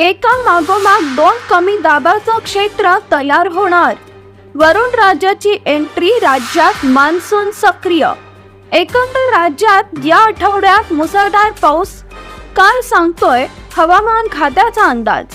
एका मागोमाग दोन कमी दाबाचं क्षेत्र तयार होणार. वरुण राज्याची एंट्री राज्यात मान्सून सक्रिय. एकंदर राज्यात या आठवड्यात मुसळधार पाऊस. काय सांगतोय हवामान खात्याचा अंदाज.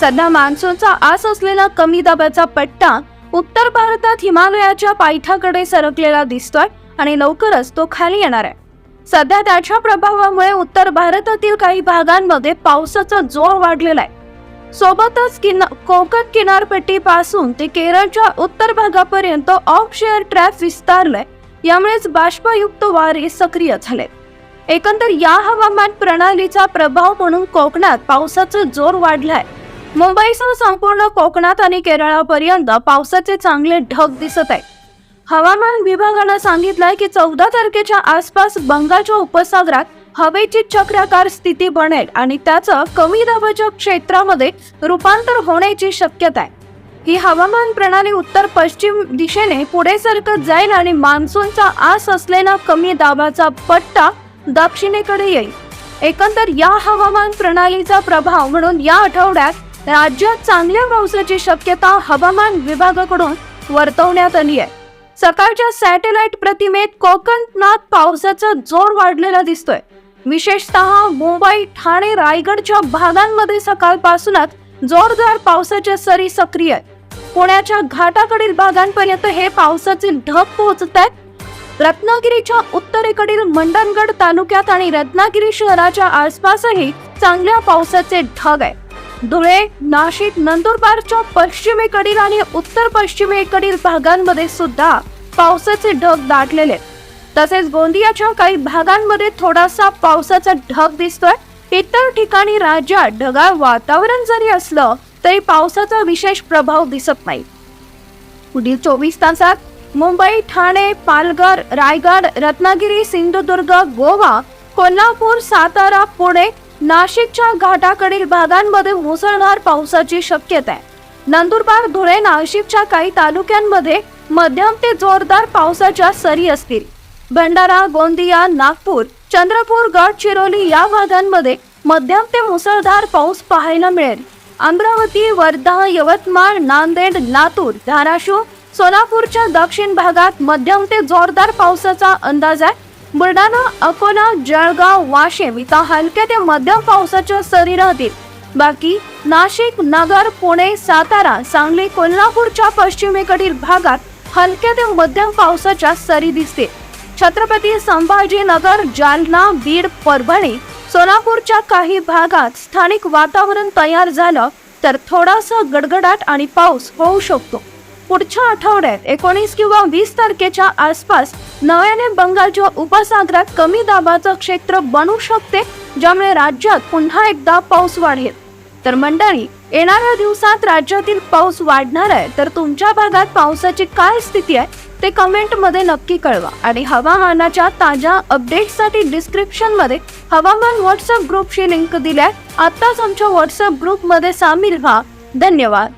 सध्या मान्सूनचा आस असलेला कमी दाबाचा पट्टा उत्तर भारतात हिमालयाच्या पायथ्याकडे सरकलेला दिसतोय आणि लवकरच तो खाली येणार आहे. सध्या त्याच्या प्रभावामुळे उत्तर भारतातील काही भागांमध्ये पावसाचा जोर वाढलेला आहे. सोबतच किना कोकण किनारपट्टीपासून ते केरळच्या उत्तर भागापर्यंत ऑफशेअर ट्रॅप विस्तारलाय. यामुळेच बाष्पयुक्त वारे सक्रिय झाले एकंदर या हवामान प्रणालीचा प्रभाव म्हणून कोकणात पावसाचा जोर वाढलाय. मुंबईसह संपूर्ण कोकणात आणि केरळापर्यंत पावसाचे चांगले ढग दिसत आहेत. हवामान विभागानं सांगितलंय की चौदा तारखेच्या आसपास बंगालच्या उपसागरात हवेची चक्राकार स्थिती बनेल आणि त्याचं कमी दाबाच्या क्षेत्रामध्ये रूपांतर होण्याची शक्यता आहे. ही हवामान प्रणाली उत्तर पश्चिम दिशेने पुढे सरकत जाईल आणि मान्सूनचा आस असलेला कमी दाबाचा पट्टा दक्षिणेकडे येईल. एकंदर या हवामान प्रणालीचा प्रभाव म्हणून या आठवड्यात राज्यात चांगल्या पावसाची शक्यता हवामान विभागाकडून वर्तवण्यात आली आहे. सकाळच्या सॅटेलाइट प्रतिमेत कोकणात पावसाचा जोर वाढलेला दिसतोय. विशेषतः मुंबई ठाणे रायगडच्या भागांमध्ये सकाळपासूनच जोरदार पावसाच्या सरी सक्रिय आहेत. पुण्याच्या घाटाकडील भागांपर्यंत हे पावसाचे ढग पोहोचत आहेत. रत्नागिरीच्या उत्तरेकडील मंडणगड तालुक्यात आणि रत्नागिरी शहराच्या आसपासही चांगल्या पावसाचे ढग आहे धुळे नाशिक नंदुरबारच्या पश्चिमेकडील आणि उत्तर पश्चिमेकडील भागांमध्ये सुद्धा पावसाचे ढग दाटलेले आहेत. तसेच गोंदियाच्या काही भागांमध्ये थोडासा पावसाचा ढग दिसतोय इतर ठिकाणी राज्यात ढगाळ वातावरण जरी असलं तरी पावसाचा विशेष प्रभाव दिसत नाही पुढील चोवीस तासात मुंबई ठाणे पालघर रायगड रत्नागिरी सिंधुदुर्ग गोवा कोल्हापूर सातारा पुणे नाशिकच्या घाटाकडील भागांमध्ये मुसळधार पावसाची शक्यता आहे. नंदुरबार धुळे नाशिकच्या काही तालुक्यांमध्ये मध्यम ते जोरदार पावसाच्या सरी असतील. भंडारा गोंदिया नागपूर चंद्रपूर गडचिरोली या भागांमध्ये मध्यम ते मुसळधार पाऊस पाहायला मिळेल. अमरावती वर्धा यवतमाळ नांदेड लातूर धाराशिव सोलापूरच्या दक्षिण भागात मध्यम ते जोरदार पावसाचा अंदाज आहे. बुलढाणा अकोला जळगाव वाशिम इथं हलक्या ते मध्यम पावसाच्या सरी राहतील. बाकी नाशिक नगर पुणे सातारा सांगली कोल्हापूरच्या पश्चिमेकडील भागात हलक्या ते मध्यम पावसाच्या सरी दिसतील. छत्रपती संभाजीनगर जालना बीड परभणी सोलापूरच्या काही भागात स्थानिक वातावरण तयार झालं तर थोडासा गडगडाट आणि पाऊस होऊ शकतो. पुढच्या आठवड्यात एकोणीस किंवा वीस तारखेच्या आसपास नव्याने बंगालच्या उपसागरात कमी दाबाचं क्षेत्र बनू शकते ज्यामुळे राज्यात पुन्हा एकदा पाऊस वाढेल. तर मंडळी येणाऱ्या दिवसात राज्यातील पाऊस वाढणार आहे तर तुमच्या भागात पावसाची काय स्थिती आहे ते कमेंटमध्ये नक्की कळवा. आणि हवामानाच्या ताज्या अपडेटसाठी डिस्क्रिप्शनमध्ये हवामान व्हॉट्सअप ग्रुपशी लिंक दिल्या आहे आताच आमच्या व्हॉट्सअप ग्रुपमध्ये सामील व्हा. धन्यवाद.